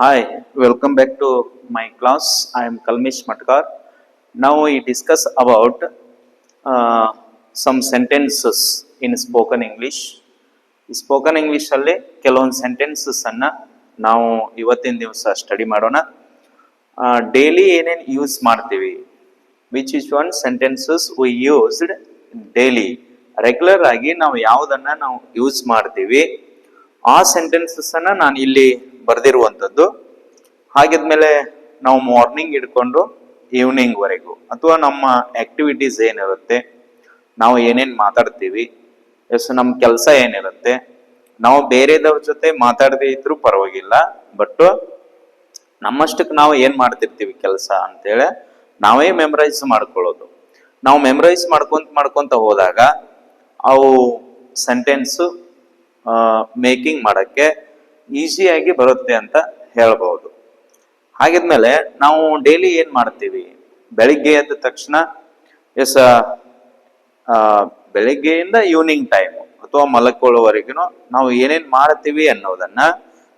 Hi, welcome back to my class I am Kalmesh Matkar ನಾವು ಈ discuss about some sentences in spoken English spoken ಇಂಗ್ಲೀಷಲ್ಲಿ ಕೆಲವೊಂದು ಸೆಂಟೆನ್ಸಸ್ಸನ್ನು ನಾವು ಇವತ್ತಿನ ದಿವಸ ಸ್ಟಡಿ ಮಾಡೋಣ. ಡೈಲಿ ಏನೇನು ಯೂಸ್ ಮಾಡ್ತೀವಿ? Which is one sentences we used daily regular ಆಗಿ ನಾವು ಯಾವುದನ್ನು ನಾವು ಯೂಸ್ ಮಾಡ್ತೀವಿ? ಆ ಸೆಂಟೆನ್ಸಸ್ ಅನ್ನ ನಾನು ಇಲ್ಲಿ ಬರೆದಿರುವಂಥದ್ದು. ಹಾಗಿದ್ಮೇಲೆ ನಾವು ಮಾರ್ನಿಂಗ್ ಹಿಡ್ಕೊಂಡು ಈವ್ನಿಂಗ್ ವರೆಗೂ ಅಥವಾ ನಮ್ಮ ಆಕ್ಟಿವಿಟೀಸ್ ಏನಿರುತ್ತೆ, ನಾವು ಏನೇನು ಮಾತಾಡ್ತೀವಿ ಎಸ್ ನಮ್ಮ ಕೆಲಸ ಏನಿರುತ್ತೆ, ನಾವು ಬೇರೆದವ್ರ ಜೊತೆ ಮಾತಾಡದೇ ಇದ್ರೂ ಪರವಾಗಿಲ್ಲ ಬಟ್ ನಮ್ಮಷ್ಟಕ್ಕೆ ನಾವು ಏನ್ ಮಾಡ್ತಿರ್ತೀವಿ ಕೆಲಸ ಅಂತೇಳಿ ನಾವೇ ಮೆಮರೈಸ್ ಮಾಡ್ಕೊಳ್ಳೋದು. ನಾವು ಮೆಮರೈಸ್ ಮಾಡ್ಕೊಂತ ಮಾಡ್ಕೊಂತ ಹೋದಾಗ ಅವು ಸೆಂಟೆನ್ಸು ಮೇಕಿಂಗ್ ಮಾಡೋಕ್ಕೆ ಈಸಿಯಾಗಿ ಬರುತ್ತೆ ಅಂತ ಹೇಳ್ಬೋದು. ಹಾಗಿದ್ಮೇಲೆ ನಾವು ಡೈಲಿ ಏನ್ ಮಾಡ್ತೀವಿ? ಬೆಳಿಗ್ಗೆ ಎದ್ದ ತಕ್ಷಣ, ಎಸ್ ಬೆಳಿಗ್ಗೆಯಿಂದ ಈವ್ನಿಂಗ್ ಟೈಮ್ ಅಥವಾ ಮಲಕೊಳ್ಳುವವರೆಗೂ ನಾವು ಏನೇನು ಮಾಡ್ತೀವಿ ಅನ್ನೋದನ್ನ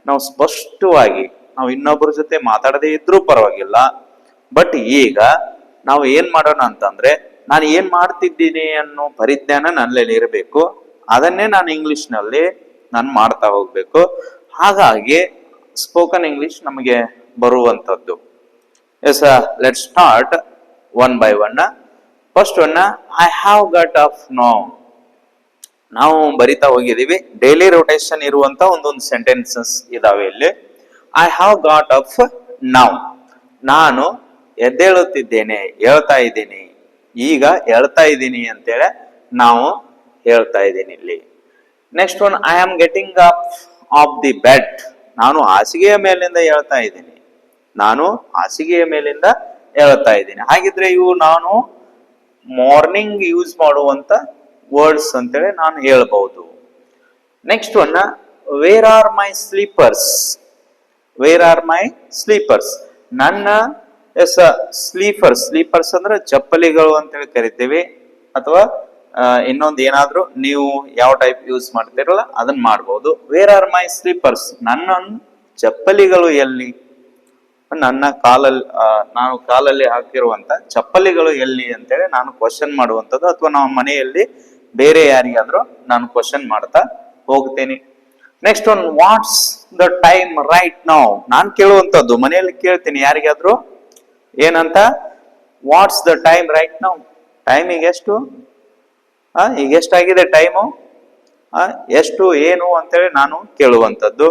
ನಾವು ಸ್ಪಷ್ಟವಾಗಿ ನಾವು ಇನ್ನೊಬ್ಬರ ಜೊತೆ ಮಾತಾಡದೇ ಇದ್ರೂ ಪರವಾಗಿಲ್ಲ. ಬಟ್ ಈಗ ನಾವು ಏನ್ ಮಾಡೋಣ ಅಂತಂದ್ರೆ, ನಾನು ಏನ್ ಮಾಡ್ತಿದ್ದೀನಿ ಅನ್ನೋ ಪರಿಜ್ಞಾನ ನನ್ನಲ್ಲಿ ಇರಬೇಕು. ಅದನ್ನೇ ನಾನು ಇಂಗ್ಲಿಷ್ನಲ್ಲಿ ನಾನು ಮಾಡ್ತಾ ಹೋಗ್ಬೇಕು. ಹಾಗಾಗಿ ಸ್ಪೋಕನ್ ಇಂಗ್ಲಿಷ್ ನಮಗೆ ಬರುವಂತದ್ದು. Yes let start one by one first one I have got off now ನಾವು ಬರಿತಾ ಹೋಗಿದ್ದೀವಿ. ಡೈಲಿ ರೊಟೇಷನ್ ಇರುವಂತ ಒಂದೊಂದು ಸೆಂಟೆನ್ಸಸ್ ಇದಾವೆ ಇಲ್ಲಿ. I have got off now ನಾನು ಎದ್ದೇಳುತ್ತಿದ್ದೇನೆ, ಹೇಳ್ತಾ ಇದ್ದೀನಿ. ಈಗ ಹೇಳ್ತಾ ಇದ್ದೀನಿ ಅಂತೇಳಿ ನಾವು ಹೇಳ್ತಾ ಇದ್ದೀನಿ ಇಲ್ಲಿ. Next one I am getting up off the bed ನಾನು ಹಾಸಿಗೆಯ ಮೇಲಿಂದ ಹೇಳ್ತಾ ಇದ್ದೀನಿ. ನಾನು ಹಾಸಿಗೆಯ ಮೇಲಿಂದ ಹೇಳ್ತಾ ಇದ್ದೀನಿ. ಹಾಗಿದ್ರೆ ಇವು ನಾನು ಮಾರ್ನಿಂಗ್ ಯೂಸ್ ಮಾಡುವಂತ ವರ್ಡ್ಸ್ ಅಂತೇಳಿ ನಾನು ಹೇಳ್ಬಹುದು. Next one where are my slippers where are my slippers ನನ್ನ ಎಸ್ ಸ್ಲೀಪರ್ಸ್ ಸ್ಲೀಪರ್ಸ್ ಅಂದ್ರೆ ಚಪ್ಪಲಿಗಳು ಅಂತೇಳಿ ಕರಿತೀವಿ. ಅಥವಾ ಇನ್ನೊಂದು ಏನಾದರೂ ನೀವು ಯಾವ ಟೈಪ್ ಯೂಸ್ ಮಾಡ್ತಿರಲ್ಲ ಅದನ್ನ ಮಾಡ್ಬೋದು. ವೇರ್ ಆರ್ ಮೈ ಸ್ಲೀಪರ್ಸ್ ನನ್ನ ಚಪ್ಪಲಿಗಳು ಎಲ್ಲಿ? ನನ್ನ ಕಾಲಲ್ಲಿ ನಾನು ಕಾಲಲ್ಲಿ ಹಾಕಿರುವಂತ ಚಪ್ಪಲಿಗಳು ಎಲ್ಲಿ ಅಂತೇಳಿ ನಾನು ಕ್ವಶನ್ ಮಾಡುವಂಥದ್ದು, ಅಥವಾ ನಾವು ಮನೆಯಲ್ಲಿ ಬೇರೆ ಯಾರಿಗಾದ್ರೂ ನಾನು ಕ್ವಶನ್ ಮಾಡ್ತಾ ಹೋಗ್ತೇನೆ. Next one what's the time right ನಾವು ನಾನು ಕೇಳುವಂಥದ್ದು, ಮನೆಯಲ್ಲಿ ಕೇಳ್ತೀನಿ ಯಾರಿಗಾದ್ರೂ. ಏನಂತ? ವಾಟ್ಸ್ ದ ಟೈಮ್ ರೈಟ್ ನಾವು ಟೈಮಿಗೆ ಎಷ್ಟು? ಆ, ಈಗ ಎಷ್ಟಾಗಿದೆ ಟೈಮು ಎಷ್ಟು, ಏನು ಅಂತೇಳಿ ನಾನು ಕೇಳುವಂಥದ್ದು.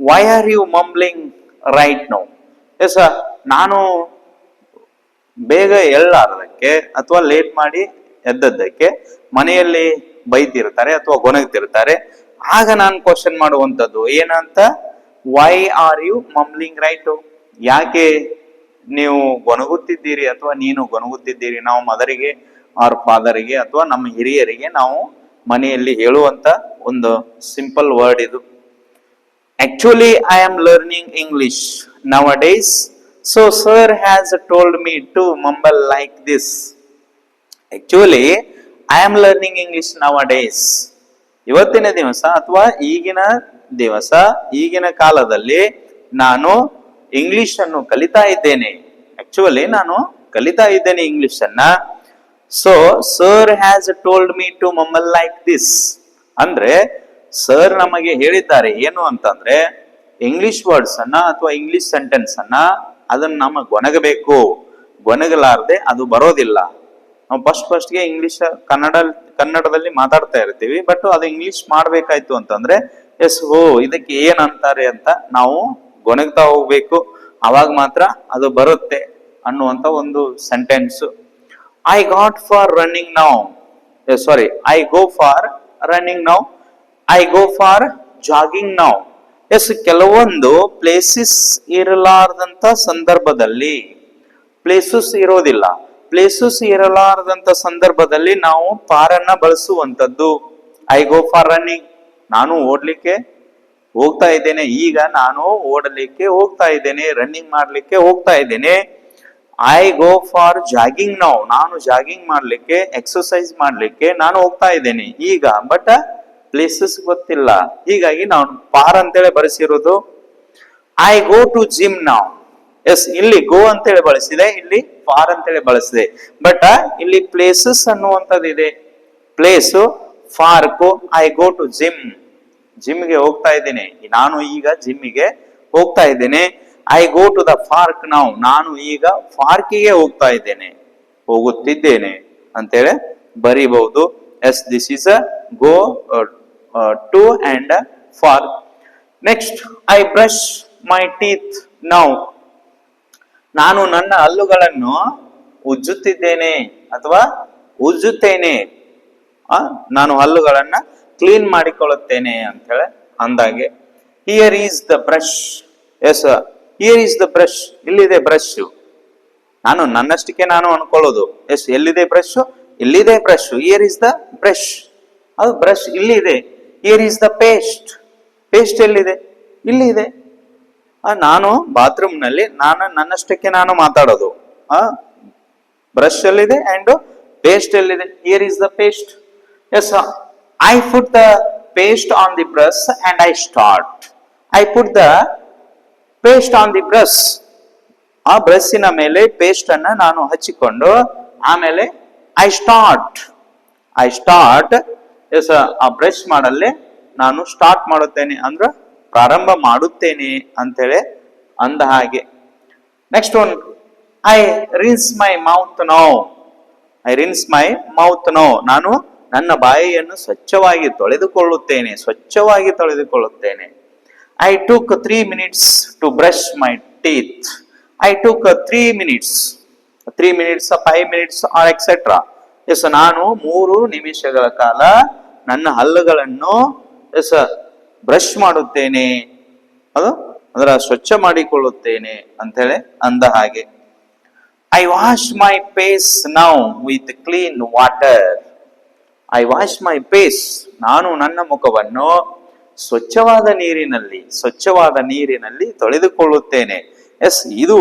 Why are you mumbling right no yes ನಾನು ಬೇಗ ಎಳ್ಳಾರದಕ್ಕೆ ಅಥವಾ ಲೇಟ್ ಮಾಡಿ ಎದ್ದದ್ದಕ್ಕೆ ಮನೆಯಲ್ಲಿ ಬೈತಿರ್ತಾರೆ ಅಥವಾ ಗೊನಗ್ತಿರ್ತಾರೆ ಆಗ ನಾನು ಕ್ವಶನ್ ಮಾಡುವಂಥದ್ದು, ಏನಂತ? Why are you mumbling right ಯಾಕೆ ನೀವು ಗೊನಗುತ್ತಿದ್ದೀರಿ ಅಥವಾ ನೀನು ಗೊನಗುತ್ತಿದ್ದೀರಿ ನಾವು ಮದರಿಗೆ ಆರ್ ಫಾದರಿಗೆ ಅಥವಾ ನಮ್ಮ ಹಿರಿಯರಿಗೆ ನಾವು ಮನೆಯಲ್ಲಿ ಹೇಳುವಂತ ಒಂದು ಸಿಂಪಲ್ ವರ್ಡ್ ಇದು. Actually, learning English nowadays so sir sir told me to mumble like this this. I I learning English nowadays ಇವತ್ತಿನ ದಿವಸ ಅಥವಾ ಈಗಿನ ದಿವಸ ಈಗಿನ ಕಾಲದಲ್ಲಿ ನಾನು ಇಂಗ್ಲಿಷ್ ಅನ್ನು ಕಲಿತಾ ಇದ್ದೇನೆ. ಆಕ್ಚುಲಿ ನಾನು ಕಲಿತಾ ಇದ್ದೇನೆ ಇಂಗ್ಲಿಷ್ ಅನ್ನ. So sir has told me to mumble like this ಅಂದ್ರೆ ಸರ್ ನಮಗೆ ಹೇಳಿದ್ದಾರೆ ಏನು ಅಂತಂದ್ರೆ ಇಂಗ್ಲಿಷ್ ವರ್ಡ್ಸ್ ಅನ್ನ ಅಥವಾ ಇಂಗ್ಲಿಷ್ ಸೆಂಟೆನ್ಸ್ ಅನ್ನ ಅದನ್ನ ನಮ್ಮ ಗೊನಗಬೇಕು ಗೊನಗಲಾರ್ದೆ ಅದು ಬರೋದಿಲ್ಲ. ನಾವು ಫಸ್ಟ್ ಫಸ್ಟ್ಗೆ ಇಂಗ್ಲಿಷ್ ಕನ್ನಡ, ಕನ್ನಡದಲ್ಲಿ ಮಾತಾಡ್ತಾ ಇರ್ತೀವಿ ಬಟ್ ಅದು ಇಂಗ್ಲಿಷ್ ಮಾಡ್ಬೇಕಾಯ್ತು ಅಂತಂದ್ರೆ ಎಸ್ ಓ, ಇದಕ್ಕೆ ಏನ್ ಅಂತಾರೆ ಅಂತ ನಾವು ಗೊನಗ್ತಾ ಹೋಗ್ಬೇಕು. ಅವಾಗ ಮಾತ್ರ ಅದು ಬರುತ್ತೆ ಅನ್ನುವಂತ ಒಂದು sentence I got for running now sorry I go for running now I go for jogging now yes ಕೆಲವೊಂದು ಪ್ಲೇಸಸ್ ಇರಲಾರ್ದಂಥ ಸಂದರ್ಭದಲ್ಲಿ ಪ್ಲೇಸಸ್ ಇರೋದಿಲ್ಲ. ಪ್ಲೇಸಸ್ ಇರಲಾರದಂತ ಸಂದರ್ಭದಲ್ಲಿ ನಾವು ಪಾರನ್ನ ಬಳಸುವಂಥದ್ದು. ಐ ಗೋ ಫಾರ್ ರನ್ನಿಂಗ್ ನಾನು ಓಡಲಿಕ್ಕೆ ಹೋಗ್ತಾ ಇದ್ದೇನೆ. ಈಗ ನಾನು ಓಡಲಿಕ್ಕೆ ಹೋಗ್ತಾ ಇದ್ದೇನೆ. ರನ್ನಿಂಗ್ ಮಾಡಲಿಕ್ಕೆ ಹೋಗ್ತಾ ಇದ್ದೇನೆ. I go for jogging now ನಾನು ಜಾಗಿಂಗ್ ಮಾಡ್ಲಿಕ್ಕೆ ಎಕ್ಸರ್ಸೈಸ್ ಮಾಡ್ಲಿಕ್ಕೆ ನಾನು ಹೋಗ್ತಾ ಇದ್ದೇನೆ. ಈಗ ಬಟ್ ಪ್ಲೇಸಸ್ ಗೊತ್ತಿಲ್ಲ. ಹೀಗಾಗಿ ನಾನು ಫಾರ್ ಅಂತೇಳಿ ಬಳಸಿರೋದು I go to gym now yes ಇಲ್ಲಿ ಗೋ ಅಂತೇಳಿ ಬಳಸಿದೆ, ಇಲ್ಲಿ ಫಾರ್ ಅಂತೇಳಿ ಬಳಸಿದೆ. ಬಟ್ ಇಲ್ಲಿ ಪ್ಲೇಸಸ್ ಅನ್ನುವಂಥದ್ದು ಇದೆ place park I go to gym ಜಿಮ್ಗೆ ಹೋಗ್ತಾ ಇದ್ದೇನೆ. ನಾನು ಈಗ ಜಿಮ್ಮಿಗೆ ಹೋಗ್ತಾ ಇದ್ದೇನೆ. I go to the park now ನಾನು ಈಗ ಫಾರ್ಕಿಗೆ ಹೋಗ್ತಾ ಇದ್ದೇನೆ. ಹೋಗುತ್ತಿದ್ದೇನೆ ಅಂತೇಳಿ ಬರೀಬಹುದು. Yes this is a go to and park next I brush my teeth now ನಾನು ನನ್ನ ಹಲ್ಲುಗಳನ್ನು ಉಜ್ಜುತ್ತಿದ್ದೇನೆ ಅಥವಾ ಉಜ್ಜುತ್ತೇನೆ. ನಾನು ಹಲ್ಲುಗಳನ್ನ ಕ್ಲೀನ್ ಮಾಡಿಕೊಳ್ಳುತ್ತೇನೆ ಅಂತ ಹೇಳಿ ಅಂದಾಗೆ here is the brush yes here is the brush ಇಲ್ಲಿದೆ ಬ್ರಷ್ ನಾನು ನನ್ನಷ್ಟಕ್ಕೆ ನಾನು ಅನ್ಕೊಳ್ಳೋದು. ಎಸ್, ಎಲ್ಲಿದೆ ಬ್ರಷ್ ಇಲ್ಲಿದೆ brush here is the brush ಅದು ಬ್ರಷ್ ಇಲ್ಲಿದೆ. Here is the paste paste ಎಲ್ಲಿದೆ? ಇಲ್ಲಿದೆ. ನಾನು ಬಾತ್ರೂಮ್ನಲ್ಲಿ ನಾನು ನನ್ನಷ್ಟಕ್ಕೆ ನಾನು ಮಾತಾಡೋದು. ಆ ಬ್ರಷ್ ಎಲ್ಲಿದೆ ಅಂಡ್ ಪೇಸ್ಟ್ ಎಲ್ಲಿದೆ? Here is the paste yes I put the paste on the brush and I start I put the paste on the brush ಆ ಬ್ರಸ್ಸಿನ ಮೇಲೆ ಪೇಸ್ಟ್ ಅನ್ನ ನಾನು ಹಚ್ಚಿಕೊಂಡು, ಆಮೇಲೆ ಐ ಸ್ಟಾರ್ಟ್ ಐ ಸ್ಟಾರ್ಟ್ ಆ ಬ್ರಷ್ ಮಾಡಲ್ಲಿ ನಾನು ಸ್ಟಾರ್ಟ್ ಮಾಡುತ್ತೇನೆ ಅಂದ್ರೆ ಪ್ರಾರಂಭ ಮಾಡುತ್ತೇನೆ ಅಂತೇಳಿ ಅಂದ ಹಾಗೆ. Next one I rinse my mouth no I rinse my mouth no ನಾನು ನನ್ನ ಬಾಯಿಯನ್ನು ಸ್ವಚ್ಛವಾಗಿ ತೊಳೆದುಕೊಳ್ಳುತ್ತೇನೆ ಸ್ವಚ್ಛವಾಗಿ ತೊಳೆದುಕೊಳ್ಳುತ್ತೇನೆ. I took three minutes to brush my teeth I took three minutes three minutes five minutes or etcetera yes ನಾನು ಮೂರು ನಿಮಿಷಗಳ ಕಾಲ ನನ್ನ ಹಲ್ಲುಗಳನ್ನು ಎಸ್ ಬ್ರಷ್ ಮಾಡುತ್ತೇನೆ. ಅದು ಅದರ ಸ್ವಚ್ಛ ಮಾಡಿಕೊಳ್ಳುತ್ತೇನೆ ಅಂತೇಳಿ ಅಂದ ಹಾಗೆ. I wash my face now with clean water I wash my face ನಾನು ನನ್ನ ಮುಖವನ್ನು ಸ್ವಚ್ಛವಾದ ನೀರಿನಲ್ಲಿ ಸ್ವಚ್ಛವಾದ ನೀರಿನಲ್ಲಿ ತೊಳೆದುಕೊಳ್ಳುತ್ತೇನೆ. ಎಸ್, ಇದು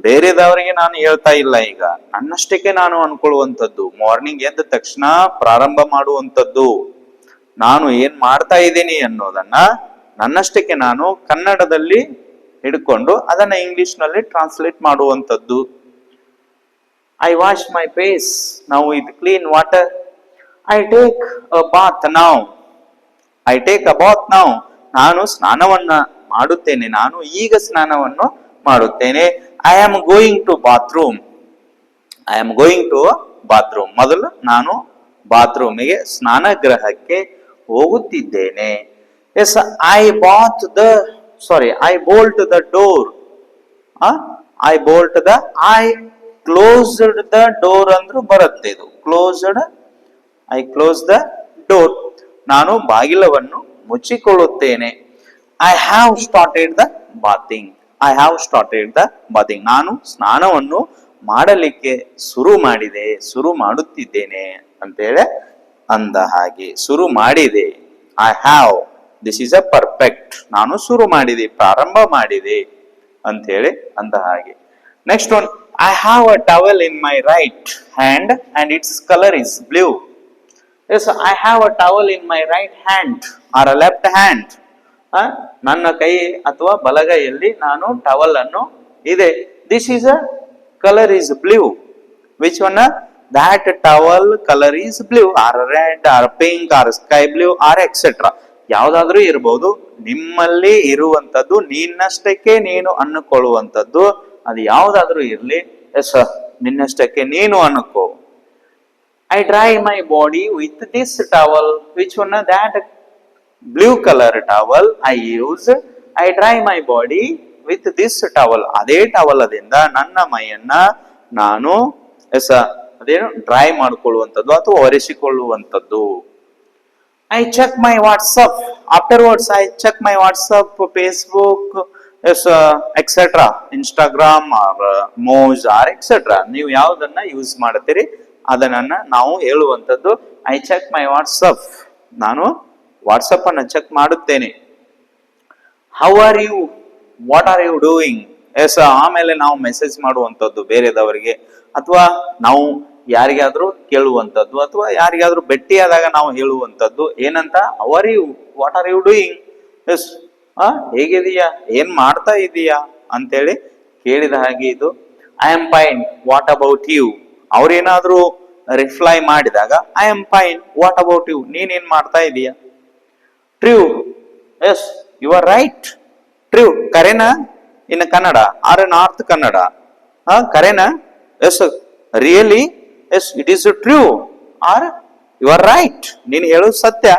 ಬೇರೆದವರಿಗೆ ನಾನು ಹೇಳ್ತಾ ಇಲ್ಲ ಈಗ. ನನ್ನಷ್ಟಕ್ಕೆ ನಾನು ಅನ್ಕೊಳ್ಳುವಂಥದ್ದು. ಮಾರ್ನಿಂಗ್ ಎದ್ದ ತಕ್ಷಣ ಪ್ರಾರಂಭ ಮಾಡುವಂಥದ್ದು. ನಾನು ಏನ್ ಮಾಡ್ತಾ ಇದ್ದೀನಿ ಅನ್ನೋದನ್ನ ನನ್ನಷ್ಟಕ್ಕೆ ನಾನು ಕನ್ನಡದಲ್ಲಿ ಹಿಡ್ಕೊಂಡು ಅದನ್ನ ಇಂಗ್ಲಿಷ್ನಲ್ಲಿ ಟ್ರಾನ್ಸ್ಲೇಟ್ ಮಾಡುವಂಥದ್ದು. ಐ ವಾಶ್ ಮೈ ಫೇಸ್ ನಾವು ಇದು clean water I take a bath ನಾವು ಐ ಟೇಕ್ ಅ ಬಾತ್ ನಾವು ನಾನು ಸ್ನಾನವನ್ನ ಮಾಡುತ್ತೇನೆ. ನಾನು ಈಗ ಸ್ನಾನವನ್ನು ಮಾಡುತ್ತೇನೆ. I am going to bathroom I am going to bathroom ಮೊದಲು ನಾನು ಬಾತ್ರೂಮಿಗೆ ಸ್ನಾನಗೃಹಕ್ಕೆ ಹೋಗುತ್ತಿದ್ದೇನೆ. Yes I bath the sorry I bolt the door I bolt the I closed the door ಅಂದ್ರೂ ಬರುತ್ತೆ ಇದು. Closed I close the door ನಾನು ಬಾಗಿಲವನ್ನು ಮುಚ್ಚಿಕೊಳ್ಳುತ್ತೇನೆ. I have started the bathing I have started the bathing ನಾನು ಸ್ನಾನವನ್ನು ಮಾಡಲಿಕ್ಕೆ ಶುರು ಮಾಡಿದೆ, ಶುರು ಮಾಡುತ್ತಿದ್ದೇನೆ ಅಂತೇಳಿ ಅಂದ ಹಾಗೆ ಶುರು ಮಾಡಿದೆ. I have this is a perfect ನಾನು ಶುರು ಮಾಡಿದೆ, ಪ್ರಾರಂಭ ಮಾಡಿದೆ ಅಂತ ಹೇಳಿ ಅಂದ ಹಾಗೆ. Next one I have a towel in my right hand and its colour is blue yes I have a towel in my right hand or a left hand ನನ್ನ ಕೈ ಅಥವಾ ಬಲಗೈಯಲ್ಲಿ ನಾನು ಟವಲ್ ಅನ್ನು ಇದೆ. This is a colour is blue which one that towel colour is blue or red or pink or sky blue or etcetera ಯಾವ್ದಾದ್ರೂ ಇರಬಹುದು ನಿಮ್ಮಲ್ಲಿ ಇರುವಂತದ್ದು ನಿನ್ನಷ್ಟಕ್ಕೆ ನೀನು ಅನ್ನಕೊಳ್ಳುವಂಥದ್ದು. ಅದು ಯಾವ್ದಾದ್ರೂ ಇರ್ಲಿ. ಎಸ್ ನಿನ್ನಷ್ಟಕ್ಕೆ ನೀನು ಅನ್ಕೋ I dry my body with this towel. Which one? That blue color towel I use. I dry my body with this towel. ಅದೇ ಟವಲದಿಂದ ನನ್ನ ಮೈಯನ್ನ ನಾನು, ಎಸ, ಅದೇನು ಡ್ರೈ ಮಾಡ್ಕೊಳ್ಳುವಂಥದ್ದು ಅಥವಾ ಒರೆಸಿಕೊಳ್ಳುವಂಥದ್ದು I check my WhatsApp afterwards I check my WhatsApp Facebook yes etcetera Instagram or more or etcetera ನೀವು ಯಾವುದನ್ನ use ಮಾಡ್ತೀರಿ ಅದನ್ನ ನಾವು ಹೇಳುವಂಥದ್ದು ಐ ಚೆಕ್ ಮೈ ವಾಟ್ಸಪ್ ನಾನು ವಾಟ್ಸಪ್ ಅನ್ನ ಚೆಕ್ ಮಾಡುತ್ತೇನೆ. How are you what are you doing yes ಆಮೇಲೆ ನಾವು ಮೆಸೇಜ್ ಮಾಡುವಂಥದ್ದು ಬೇರೆದವರಿಗೆ. ಅಥವಾ ನಾವು ಯಾರಿಗಾದ್ರೂ ಕೇಳುವಂಥದ್ದು, ಅಥವಾ ಯಾರಿಗಾದ್ರೂ ಭೇಟಿಯಾದಾಗ ನಾವು ಹೇಳುವಂಥದ್ದು, ಏನಂತ? How are you what are you doing yes ಆ ಹೇಗಿದೀಯಾ ಏನ್ ಮಾಡ್ತಾ ಇದೀಯಾ ಅಂತೇಳಿ ಕೇಳಿದ ಹಾಗೆ ಇದು I am fine what about you ಅವ್ರೇನಾದ್ರೂ reply ಮಾಡಿದಾಗ I am fine what about you ನೀನೇನ್ ಮಾಡ್ತಾ ಇದೀಯ? True yes you are right true ಕರೆನಾ? In Kannada. Or north Kannada. ಹಾ, ಕರೆನಾ? Yes really yes it is true or? You are right ನೀನು ಹೇಳೋದು ಸತ್ಯ.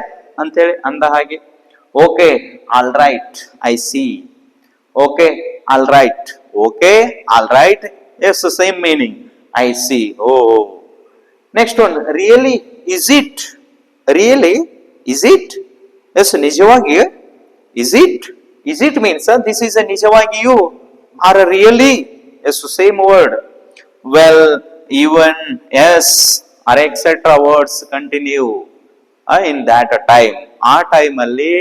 ಅಂತೇಳಿ ಅಂದ ಹಾಗೆ. Okay all right I see okay all right okay all right yes same meaning I see oh next one really is it really is it yes ನಿಜವಾಗಿ is it is it means this is a ನಿಜವಾಗಿಯೂ or really yes same word well even yes or etcetera words continue in that a time ಆ time ಅಲ್ಲಿ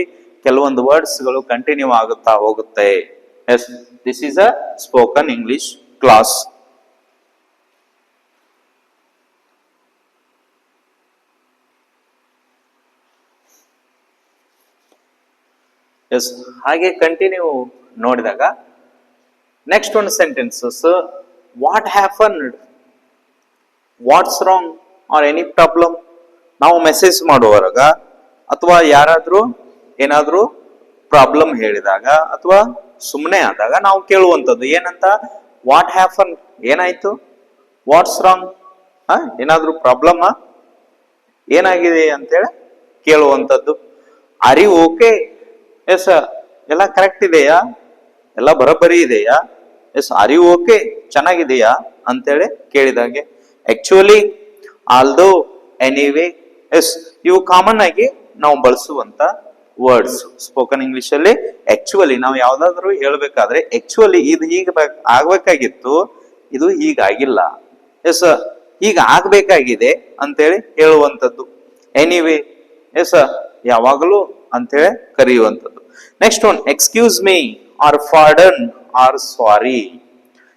ಕೆಲವೊಂದು ವರ್ಡ್ಸ್ಗಳು continue ಆಗುತ್ತಾ ಹೋಗುತ್ತೆ. Yes this is a spoken English class yes ಹಾಗೆ continue ನೋಡಿದಾಗ next ಒಂದು sentences what happened what's wrong or any problem ನಾವು ಮೆಸೇಜ್ ಮಾಡುವಾಗ ಅಥವಾ ಯಾರಾದರೂ ಏನಾದರೂ ಪ್ರಾಬ್ಲಮ್ ಹೇಳಿದಾಗ, ಅಥವಾ ಸುಮ್ಮನೆ ಆದಾಗ ನಾವು ಕೇಳುವಂಥದ್ದು ಏನಂತ? ವಾಟ್ ಹ್ಯಾಪನ್ ಏನಾಯ್ತು? ವಾಟ್ಸ್ ರಾಂಗ್ ಹಾ, ಏನಾದರೂ ಪ್ರಾಬ್ಲಮ್ ಏನಾಗಿದೆ ಅಂತೇಳಿ ಕೇಳುವಂಥದ್ದು ಅರಿ ಓಕೆ ಎಸ್ ಎಲ್ಲ ಕರೆಕ್ಟ್ ಇದೆಯಾ? ಎಲ್ಲ ಬರೋಬ್ಬರಿ ಇದೆಯಾ? ಎಸ್ ಅರಿ ಓಕೆ ಚೆನ್ನಾಗಿದೆಯಾ? ಅಂತೇಳಿ ಕೇಳಿದಾಗೆ. ಆಕ್ಚುಲಿ ಆಲ್ದೋ ಎನಿವೇ ಎಸ್, ಇವು ಕಾಮನ್ ಆಗಿ ನಾವು ಬಳಸುವಂತ ವರ್ಡ್ಸ್ ಸ್ಪೋಕನ್ ಇಂಗ್ಲಿಷ್ ಅಲ್ಲಿ. ಆಕ್ಚುಲಿ ನಾವು ಯಾವ್ದಾದ್ರು ಹೇಳ್ಬೇಕಾದ್ರೆ ಆಕ್ಚುಲಿ ಇದು ಹೀಗೆ ಆಗ್ಬೇಕಾಗಿತ್ತು, ಇದು ಹೀಗಾಗಿಲ್ಲ. ಎಸ್ ಈಗ ಆಗ್ಬೇಕಾಗಿದೆ ಅಂತೇಳಿ ಹೇಳುವಂಥದ್ದು. ಎನಿವೇ ಎಸ್ ಯಾವಾಗಲೂ ಅಂತೇಳಿ ಕರೆಯುವಂಥದ್ದು. Next one excuse me or pardon or sorry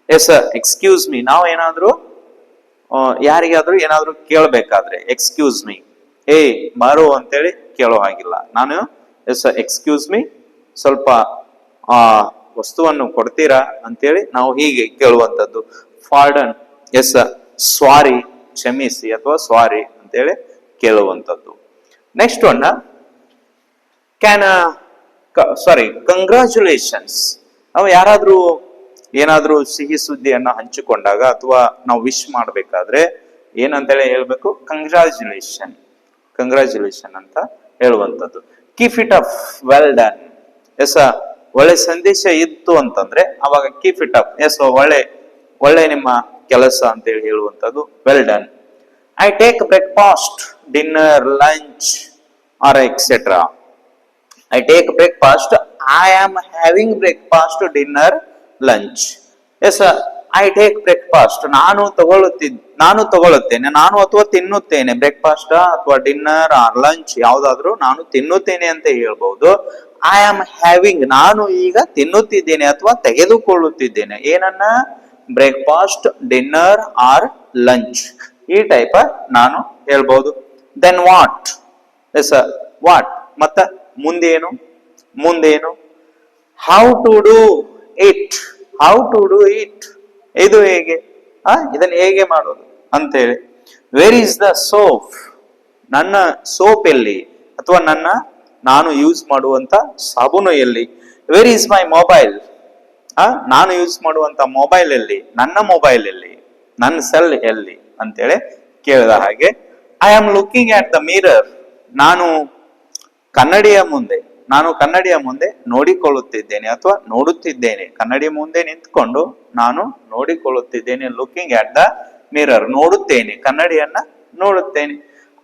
yes excuse me ನಾವು ಏನಾದರೂ ಯಾರಿಗಾದ್ರೂ ಏನಾದ್ರೂ ಕೇಳಬೇಕಾದ್ರೆ ಎಕ್ಸ್ಕ್ಯೂಸ್ ಮೀ ಏ, ಮಾರು ಅಂತೇಳಿ ಕೇಳೋ ಹಾಗಿಲ್ಲ. ನಾನು ಎಸ್ ಎಕ್ಸ್ಕ್ಯೂಸ್ ಮೀ ಸ್ವಲ್ಪ, ಆ, ವಸ್ತುವನ್ನು ಕೊಡ್ತೀರಾ ಅಂತೇಳಿ ನಾವು ಹೀಗೆ ಕೇಳುವಂಥದ್ದು. ಫಾರ್ಡನ್ ಎಸ್ ಸ್ವಾರಿ ಕ್ಷಮಿಸಿ ಅಥವಾ ಸ್ವಾರಿ ಅಂತೇಳಿ ಕೇಳುವಂಥದ್ದು. Next one can sorry congratulations ನಾವು ಯಾರಾದ್ರೂ ಏನಾದ್ರೂ ಸಿಹಿ ಸುದ್ದಿಯನ್ನ ಹಂಚಿಕೊಂಡಾಗ ಅಥವಾ ನಾವು ವಿಶ್ ಮಾಡ್ಬೇಕಾದ್ರೆ ಏನಂತೇಳಿ ಹೇಳ್ಬೇಕು? ಕಂಗ್ರಾಚುಲೇಷನ್ ಕಂಗ್ರಾಚುಲೇಷನ್ ಅಂತ ಹೇಳುವಂಥದ್ದು. Keep it up well done yes ಒಳ್ಳೆ ಸಂದೇಶ ಇತ್ತು ಅಂತಂದ್ರೆ ಅವಾಗ ಕೀಪ್ ಇಟ್ ಅಪ್ ಎಸ್ ಒಳ್ಳೆ ಒಳ್ಳೆ ನಿಮ್ಮ ಕೆಲಸ ಅಂತೇಳಿ ಹೇಳುವಂಥದ್ದು well done I take breakfast dinner lunch or etcetera I take breakfast I am having breakfast dinner lunch yes I take breakfast ನಾನು ತಗೊಳ್ಳುತ್ತಿದ್, ನಾನು ತಗೊಳ್ಳುತ್ತೇನೆ. ನಾನು ಅಥವಾ ತಿನ್ನುತ್ತೇನೆ. ಬ್ರೇಕ್ಫಾಸ್ಟ್ ಅಥವಾ ಡಿನ್ನರ್ ಆರ್ ಲಂಚ್ ಯಾವ್ದಾದ್ರು ನಾನು ತಿನ್ನುತ್ತೇನೆ ಅಂತ ಹೇಳ್ಬಹುದು ಐ ಆಮ್ ಹ್ಯಾವಿಂಗ್ ನಾನು ಈಗ ತಿನ್ನುತ್ತಿದ್ದೇನೆ ಅಥವಾ ತೆಗೆದುಕೊಳ್ಳುತ್ತಿದ್ದೇನೆ. ಏನನ್ನ? ಬ್ರೇಕ್ಫಾಸ್ಟ್ ಡಿನ್ನರ್ ಆರ್ ಲಂಚ್ ಈ ಟೈಪ್ ನಾನು ಹೇಳ್ಬಹುದು ದೆನ್ ವಾಟ್ ಎಸ್ ವಾಟ್ ಮತ್ತ ಮುಂದೇನು? ಮುಂದೇನು? How to do it how to do it ಇದು ಹೇಗೆ? ಆ, ಇದನ್ನ ಹೇಗೆ ಮಾಡೋದು? ಅಂತೇಳಿ. ವೇರ್ ಈಸ್ ದ ಸೋಪ್ ನನ್ನ ಸೋಪ್ ಎಲ್ಲಿ? ಅಥವಾ ನನ್ನ, ನಾನು ಯೂಸ್ ಮಾಡುವಂತ ಸಾಬೂನು ಎಲ್ಲಿ? ವೇರ್ ಈಸ್ ಮೈ ಮೊಬೈಲ್ ಆ, ನಾನು ಯೂಸ್ ಮಾಡುವಂತ ಮೊಬೈಲ್ ಎಲ್ಲಿ? ನನ್ನ ಮೊಬೈಲ್ ಎಲ್ಲಿ? ನನ್ನ ಸೆಲ್ ಎಲ್ಲಿ? ಅಂತೇಳಿ ಕೇಳಿದ ಹಾಗೆ I am looking at the mirror ನಾನು ಕನ್ನಡಿಯ ಮುಂದೆ, ನಾನು ಕನ್ನಡಿಯ ಮುಂದೆ ನೋಡಿಕೊಳ್ಳುತ್ತಿದ್ದೇನೆ ಅಥವಾ ನೋಡುತ್ತಿದ್ದೇನೆ. ಕನ್ನಡಿಯ ಮುಂದೆ ನಿಂತ್ಕೊಂಡು ನಾನು ನೋಡಿಕೊಳ್ಳುತ್ತಿದ್ದೇನೆ ಲುಕಿಂಗ್ ಅಟ್ ದ ಮಿರರ್ ನೋಡುತ್ತೇನೆ, ಕನ್ನಡಿಯನ್ನ ನೋಡುತ್ತೇನೆ.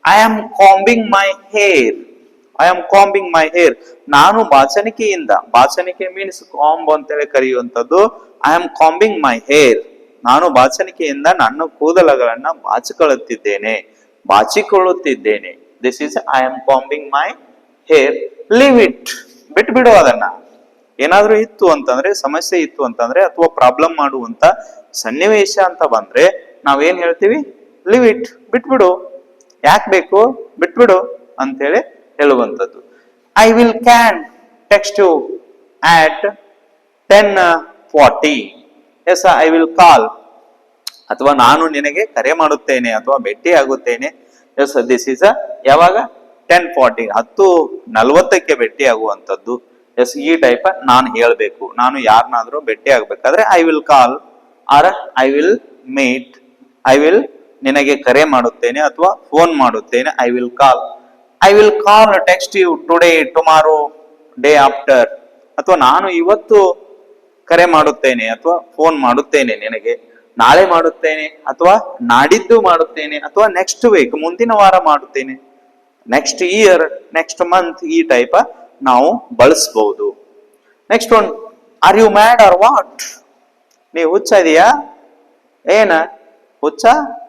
I am combing my hair I am combing my hair ನಾನು ಬಾಚಣಿಕೆಯಿಂದ, ಬಾಚಣಿಕೆ ಮೀನ್ಸ್ ಕಾಂಬ್ ಅಂತೇಳಿ ಕರೆಯುವಂಥದ್ದು I am combing my hair ನಾನು ಬಾಚಣಿಕೆಯಿಂದ ನನ್ನ ಕೂದಲಗಳನ್ನ ಬಾಚಿಕೊಳ್ಳುತ್ತಿದ್ದೇನೆ ಬಾಚಿಕೊಳ್ಳುತ್ತಿದ್ದೇನೆ. This is I am combing my hair leave it ಬಿಟ್ಬಿಡು ಅದನ್ನ. ಏನಾದ್ರೂ ಇತ್ತು ಅಂತಂದ್ರೆ, ಸಮಸ್ಯೆ ಇತ್ತು ಅಂತಂದ್ರೆ, ಅಥವಾ ಪ್ರಾಬ್ಲಮ್ ಮಾಡುವಂತ ಸನ್ನಿವೇಶ ಅಂತ ಬಂದ್ರೆ, ನಾವೇನ್ ಹೇಳ್ತೀವಿ? ಲಿವ್ ಇಟ್ ಬಿಟ್ಬಿಡು. ಯಾಕೆ ಬೇಕು? ಬಿಟ್ಬಿಡು ಅಂತೇಳಿ ಹೇಳುವಂಥದ್ದು. I will can text you at ten forty yes I will call ಅಥವಾ ನಾನು ನಿನಗೆ ಕರೆ ಮಾಡುತ್ತೇನೆ, ಅಥವಾ ಭೇಟಿ ಆಗುತ್ತೇನೆ ಎಸ್ ದಿಸ್ ಇಸ್ ಅ ಯಾವಾಗ? ಟೆನ್ ಫಾರ್ಟಿ ಹತ್ತು ನಲವತ್ತಕ್ಕೆ ಭೇಟಿ ಆಗುವಂಥದ್ದು ಎಸ್ ಈ ಟೈಪ್ ನಾನು ಹೇಳಬೇಕು. ನಾನು ಯಾರನ್ನಾದ್ರೂ ಭೇಟಿ ಆಗ್ಬೇಕಾದ್ರೆ I will call or I will meet I will ನಿನಗೆ ಕರೆ ಮಾಡುತ್ತೇನೆ, ಅಥವಾ, ಫೋನ್ ಮಾಡುತ್ತೇನೆ I will call I will call text you today tomorrow day after ಅಥವಾ, ನಾನು ಇವತ್ತು ಕರೆ ಮಾಡುತ್ತೇನೆ, ಅಥವಾ, ಫೋನ್ ಮಾಡುತ್ತೇನೆ ನಿನಗೆ, ನಾಳೆ ಮಾಡುತ್ತೇನೆ, ಅಥವಾ, ನಾಡಿದ್ದು ಮಾಡುತ್ತೇನೆ, ಅಥವಾ ನೆಕ್ಸ್ಟ್ ವೀಕ್ ಮುಂದಿನ ವಾರ ಮಾಡುತ್ತೇನೆ ನೆಕ್ಸ್ಟ್ ಇಯರ್ ನೆಕ್ಸ್ಟ್ ಮಂತ್ ಈ ಟೈಪ್ ನಾವು ಬಳಸಬಹುದು next one are you mad or what ನೀವು ಹುಚ್ಚ ಇದೆಯಾ? ಏನ? ಹುಚ್ಚ?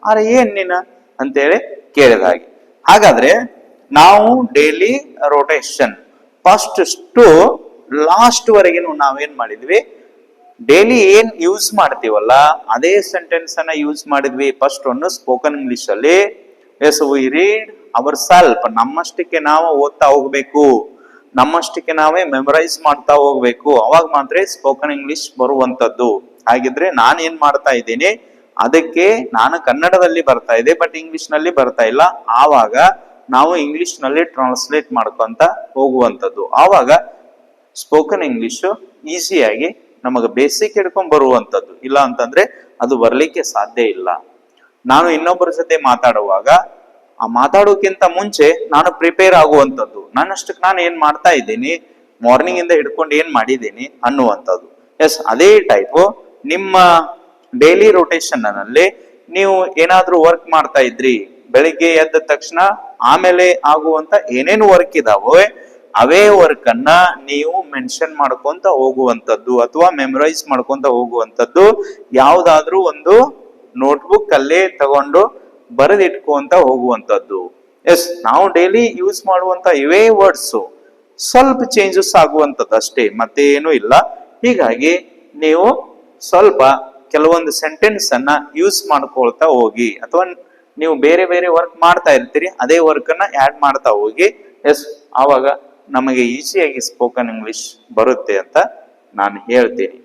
ಅರೆ ಏನ್ ನಿನ್ನ ಅಂತೇಳಿ ಕೇಳಿದ ಹಾಗೆ. ಹಾಗಾದ್ರೆ ನಾವು daily rotation first to last ವರೆಗೂ ನಾವೇನ್ ಮಾಡಿದ್ವಿ? ಡೈಲಿ ಏನ್ ಯೂಸ್ ಮಾಡ್ತೀವಲ್ಲ, ಅದೇ ಸೆಂಟೆನ್ಸ್ ಅನ್ನ ಯೂಸ್ ಮಾಡಿದ್ವಿ. ಫಸ್ಟ್ ಒಂದು ಸ್ಪೋಕನ್ ಇಂಗ್ಲಿಷ್ ಅಲ್ಲಿ. Yes we read our self ನಮ್ಮಷ್ಟಕ್ಕೆ ನಾವು ಓದ್ತಾ ಹೋಗ್ಬೇಕು. ನಮ್ಮಷ್ಟಕ್ಕೆ ನಾವೇ ಮೆಮರೈಸ್ ಮಾಡ್ತಾ ಹೋಗ್ಬೇಕು. ಅವಾಗ ಮಾತ್ರ ಸ್ಪೋಕನ್ ಇಂಗ್ಲಿಷ್ ಬರುವಂತದ್ದು. ಹಾಗಿದ್ರೆ ನಾನು ಏನ್ ಮಾಡ್ತಾ ಇದ್ದೀನಿ? ಅದಕ್ಕೆ ನಾನು ಕನ್ನಡದಲ್ಲಿ ಬರ್ತಾ ಇದೆ ಬಟ್ ಇಂಗ್ಲಿಷ್ನಲ್ಲಿ ಬರ್ತಾ ಇಲ್ಲ. ಆವಾಗ ನಾವು ಇಂಗ್ಲಿಷ್ನಲ್ಲಿ ಟ್ರಾನ್ಸ್ಲೇಟ್ ಮಾಡ್ಕೊಂತ ಹೋಗುವಂತದ್ದು. ಆವಾಗ ಸ್ಪೋಕನ್ ಇಂಗ್ಲಿಷ್ ಈಸಿಯಾಗಿ ನಮಗೆ ಬೇಸಿಕ್ ಹಿಡ್ಕೊಂಡ್ ಬರುವಂತದ್ದು. ಇಲ್ಲ ಅಂತಂದ್ರೆ ಅದು ಬರ್ಲಿಕ್ಕೆ ಸಾಧ್ಯ ಇಲ್ಲ. ನಾನು ಇನ್ನೊಬ್ಬರ ಜೊತೆ ಮಾತಾಡುವಾಗ ಆ ಮಾತಾಡೋಕ್ಕಿಂತ ಮುಂಚೆ ನಾನು ಪ್ರಿಪೇರ್ ಆಗುವಂಥದ್ದು. ನನ್ನಷ್ಟಕ್ಕೆ ನಾನು ಏನ್ ಮಾಡ್ತಾ ಇದ್ದೀನಿ? ಮಾರ್ನಿಂಗ್ ಇಂದ ಹಿಡ್ಕೊಂಡು ಏನ್ ಮಾಡಿದ್ದೀನಿ ಅನ್ನುವಂಥದ್ದು. ಎಸ್ ಅದೇ ಟೈಪ್ ನಿಮ್ಮ ಡೈಲಿ ರೊಟೇಷನ್ನಲ್ಲಿ ನೀವು ಏನಾದ್ರೂ ವರ್ಕ್ ಮಾಡ್ತಾ ಇದ್ರಿ. ಬೆಳಿಗ್ಗೆ ಎದ್ದ ತಕ್ಷಣ ಆಮೇಲೆ ಆಗುವಂತ ಏನೇನು ವರ್ಕ್ ಇದಾವೆ, ಅವೇ ವರ್ಕ್ ಅನ್ನ ನೀವು ಮೆನ್ಷನ್ ಮಾಡ್ಕೊಂತ ಹೋಗುವಂಥದ್ದು ಅಥವಾ ಮೆಮೊರೈಸ್ ಮಾಡ್ಕೊಂತ ಹೋಗುವಂಥದ್ದು. ಯಾವ್ದಾದ್ರೂ ಒಂದು ನೋಟ್ಬುಕ್ ಅಲ್ಲೇ ತಗೊಂಡು ಬರೆದಿಟ್ಕೊಂತ ಹೋಗುವಂತದ್ದು ಎಸ್ ನಾವು ಡೈಲಿ ಯೂಸ್ ಮಾಡುವಂತ ಇವೇ ವರ್ಡ್ಸ್ ಸ್ವಲ್ಪ ಚೇಂಜಸ್ ಆಗುವಂತದ್ದು ಅಷ್ಟೇ ಮತ್ತೇನು ಇಲ್ಲ. ಹೀಗಾಗಿ ನೀವು ಸ್ವಲ್ಪ ಕೆಲವೊಂದು ಸೆಂಟೆನ್ಸ್ ಅನ್ನ ಯೂಸ್ ಮಾಡ್ಕೊಳ್ತಾ ಹೋಗಿ, ಅಥವಾ ನೀವು ಬೇರೆ ಬೇರೆ ವರ್ಕ್ ಮಾಡ್ತಾ ಇರ್ತೀರಿ, ಅದೇ ವರ್ಕ್ ಅನ್ನ ಆಡ್ ಮಾಡ್ತಾ ಹೋಗಿ. ಎಸ್ ಆವಾಗ ನಮಗೆ ಈಸಿಯಾಗಿ ಸ್ಪೋಕನ್ ಇಂಗ್ಲಿಷ್ ಬರುತ್ತೆ ಅಂತ ನಾನು ಹೇಳ್ತೀನಿ.